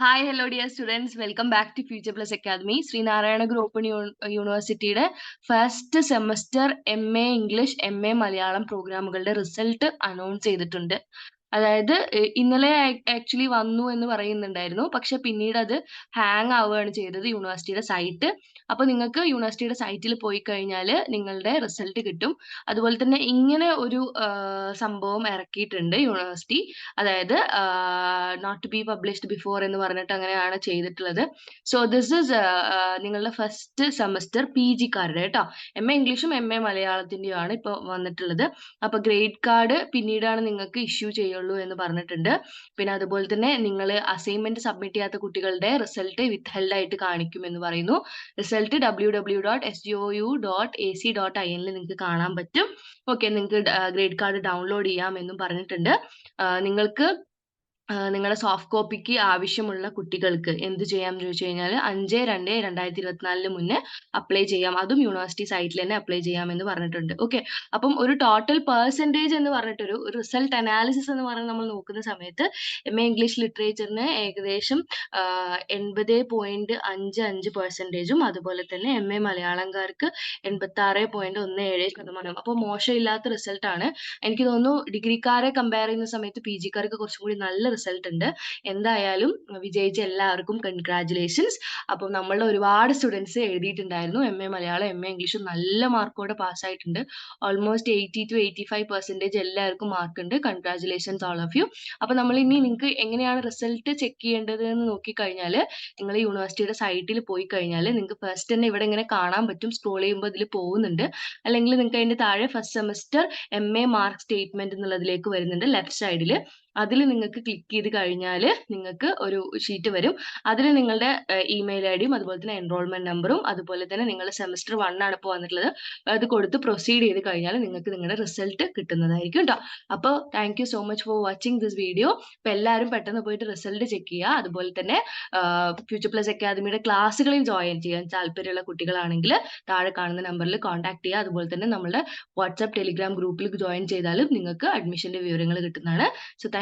Hi hello dear students welcome back to future plus academy Sreenarayana Guru open യൂണിവേഴ്സിറ്റിയുടെ first semester M A English M A Malayalam പ്രോഗ്രാമുകളുടെ result announce ചെയ്തിട്ടുണ്ട്. അതായത് ഇന്നലെ actually വന്നു എന്ന് പറയുന്നുണ്ടായിരുന്നു. പക്ഷെ പിന്നീട് അത് ഹാങ് ആവുകയാണ് ചെയ്തത് യൂണിവേഴ്സിറ്റിയുടെ സൈറ്റ്. അപ്പൊ നിങ്ങൾക്ക് യൂണിവേഴ്സിറ്റിയുടെ സൈറ്റിൽ പോയി കഴിഞ്ഞാൽ നിങ്ങളുടെ റിസൾട്ട് കിട്ടും. അതുപോലെ തന്നെ ഇങ്ങനെ ഒരു സംഭവം ഇറക്കിയിട്ടുണ്ട് യൂണിവേഴ്സിറ്റി. അതായത് not to be published before എന്ന് പറഞ്ഞിട്ട് അങ്ങനെയാണ് ചെയ്തിട്ടുള്ളത്. സോ ദിസ് ഇസ് നിങ്ങളുടെ ഫസ്റ്റ് സെമസ്റ്റർ പി കാർഡ് കേട്ടോ എം എ ഇംഗ്ലീഷും എം എ മലയാളത്തിന്റെയും ഇപ്പോൾ വന്നിട്ടുള്ളത്. അപ്പൊ ഗ്രേഡ് കാർഡ് പിന്നീടാണ് നിങ്ങൾക്ക് ഇഷ്യൂ ചെയ്യുള്ളൂ എന്ന് പറഞ്ഞിട്ടുണ്ട്. പിന്നെ അതുപോലെ തന്നെ നിങ്ങൾ അസൈൻമെന്റ് സബ്മിറ്റ് ചെയ്യാത്ത കുട്ടികളുടെ റിസൾട്ട് വിത്ത് ഹെൽഡ് ആയിട്ട് കാണിക്കും എന്ന് പറയുന്നു. Result W W dot S O U dot A C dot I എനിൽ നിങ്ങൾക്ക് കാണാൻ പറ്റും. ഓക്കെ നിങ്ങൾക്ക് ഗ്രേഡ് കാർഡ് ഡൗൺലോഡ് ചെയ്യാം എന്നും പറഞ്ഞിട്ടുണ്ട്. നിങ്ങൾക്ക് നിങ്ങളുടെ സോഫ്റ്റ് കോപ്പിക്ക് ആവശ്യമുള്ള കുട്ടികൾക്ക് എന്ത് ചെയ്യാം എന്ന് ചോദിച്ചു കഴിഞ്ഞാൽ അഞ്ച് രണ്ട് രണ്ടായിരത്തി ഇരുപത്തിനാലിന് മുന്നേ അപ്ലൈ ചെയ്യാം. അതും യൂണിവേഴ്സിറ്റി സൈറ്റിൽ തന്നെ അപ്ലൈ ചെയ്യാം എന്ന് പറഞ്ഞിട്ടുണ്ട്. ഓക്കെ അപ്പം ഒരു ടോട്ടൽ പെർസെന്റേജ് എന്ന് പറഞ്ഞിട്ടൊരു റിസൾട്ട് അനാലിസിസ് എന്ന് പറഞ്ഞ് നമ്മൾ നോക്കുന്ന സമയത്ത് എം എ ഇംഗ്ലീഷ് ലിറ്ററേച്ചറിന് ഏകദേശം എൺപത് പോയിന്റ് അഞ്ച് അഞ്ച് പെർസെന്റേജും അതുപോലെ തന്നെ എം എ മലയാളംകാർക്ക് എൺപത്തി ആറ് പോയിന്റ് ഒന്ന് ഏഴ് ശതമാനം അപ്പോൾ മോശമില്ലാത്ത റിസൾട്ടാണ് എനിക്ക് തോന്നുന്നു ഡിഗ്രിക്കാരെ കമ്പയർ ചെയ്യുന്ന സമയത്ത് പി ജിക്കാർക്ക് കുറച്ചും കൂടി നല്ല റിസൾട്ട് ഉണ്ട്. എന്തായാലും വിജയിച്ച എല്ലാവർക്കും കൺഗ്രാറ്റുലേഷൻസ് അപ്പം നമ്മളുടെ ഒരുപാട് students എഴുതിയിട്ടുണ്ടായിരുന്നു. M A Malayalam M A ഇംഗ്ലീഷും നല്ല മാർക്കോടെ പാസ്സായിട്ടുണ്ട് almost eighty two eighty five percentage എല്ലാവർക്കും മാർക്ക് ഉണ്ട്. കൺഗ്രാറ്റുലേഷൻസ് ഓൾ ഓഫ് യു അപ്പൊ നമ്മൾ ഇനി നിങ്ങൾക്ക് എങ്ങനെയാണ് റിസൾട്ട് ചെക്ക് ചെയ്യേണ്ടത് എന്ന് നോക്കിക്കഴിഞ്ഞാൽ നിങ്ങൾ യൂണിവേഴ്സിറ്റിയുടെ സൈറ്റിൽ പോയി കഴിഞ്ഞാൽ നിങ്ങൾക്ക് ഫസ്റ്റ് തന്നെ ഇവിടെ ഇങ്ങനെ കാണാൻ പറ്റും. സ്ക്രോൾ ചെയ്യുമ്പോൾ ഇതിൽ പോകുന്നുണ്ട്. അല്ലെങ്കിൽ നിങ്ങൾക്ക് അതിന്റെ താഴെ first semester M A mark statement എന്നുള്ളതിലേക്ക് വരുന്നുണ്ട്. ലെഫ്റ്റ് സൈഡിൽ അതിൽ നിങ്ങൾക്ക് ക്ലിക്ക് ചെയ്ത് കഴിഞ്ഞാൽ നിങ്ങൾക്ക് ഒരു ഷീറ്റ് വരും. അതിൽ നിങ്ങളുടെ ഇമെയിൽ ഐ ഡിയും അതുപോലെ തന്നെ എൻറോൾമെന്റ് നമ്പറും അതുപോലെ തന്നെ നിങ്ങളുടെ സെമസ്റ്റർ വൺ ആണ് ഇപ്പോൾ വന്നിട്ടുള്ളത്. അത് കൊടുത്ത് പ്രൊസീഡ് ചെയ്ത് കഴിഞ്ഞാൽ നിങ്ങൾക്ക് നിങ്ങളുടെ റിസൾട്ട് കിട്ടുന്നതായിരിക്കും കേട്ടോ അപ്പോൾ thank so much for watching this video അപ്പോൾ എല്ലാവരും പെട്ടെന്ന് പോയിട്ട് റിസൾട്ട് ചെക്ക് ചെയ്യുക. അതുപോലെ തന്നെ ഫ്യൂച്ചർ പ്ലസ് അക്കാദമിയുടെ ക്ലാസ്സുകളിൽ ജോയിൻ ചെയ്യാൻ താല്പര്യമുള്ള കുട്ടികളാണെങ്കിൽ താഴെ കാണുന്ന നമ്പറിൽ കോൺടാക്ട് ചെയ്യുക. അതുപോലെ തന്നെ നമ്മുടെ വാട്സാപ്പ് ടെലിഗ്രാം ഗ്രൂപ്പിൽ ജോയിൻ ചെയ്താലും നിങ്ങൾക്ക് അഡ്മിഷന്റെ വിവരങ്ങൾ കിട്ടുന്നതാണ്. So